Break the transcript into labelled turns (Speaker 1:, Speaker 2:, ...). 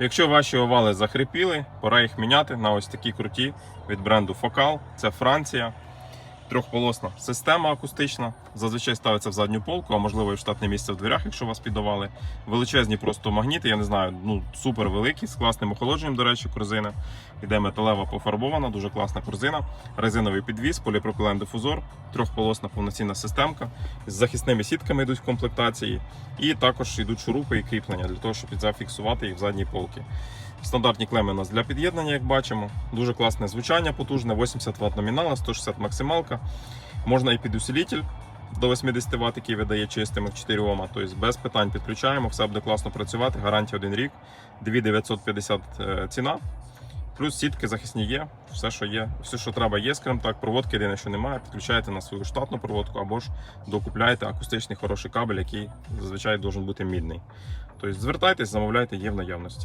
Speaker 1: Якщо ваші овали захрипіли, пора їх міняти на ось такі круті від бренду Focal. Це Франція. Трьохполосна система акустична. Зазвичай ставиться в задню полку, а можливо і в штатне місце в дверях, якщо вас піддавали. Величезні просто магніти, я не знаю, ну супер великі, з класним охолодженням, до речі, корзина. Іде металева пофарбована, дуже класна корзина. Резиновий підвіз, поліпропілен дифузор, трьохполосна повноцінна системка. З захисними сітками йдуть в комплектації. І також йдуть шурупи і кріплення для того, щоб зафіксувати їх в задній полки. Стандартні клеми у нас для під'єднання, як бачимо. Дуже класне звучання потужне, 80 Вт номінала, 160 максималка. Можна і під усилитель до 80 Вт, який видає чистими в 4 Ом. Тобто без питань підключаємо, все буде класно працювати. Гарантія 1 рік, 2950 е, ціна. Плюс сітки захисні є, все, що є, все, що треба, є, скажімо так. Проводки єдине, що немає, підключаєте на свою штатну проводку або ж докупляєте акустичний хороший кабель, який зазвичай має бути мідний. Тобто звертайтесь, замовляйте, є в наявності.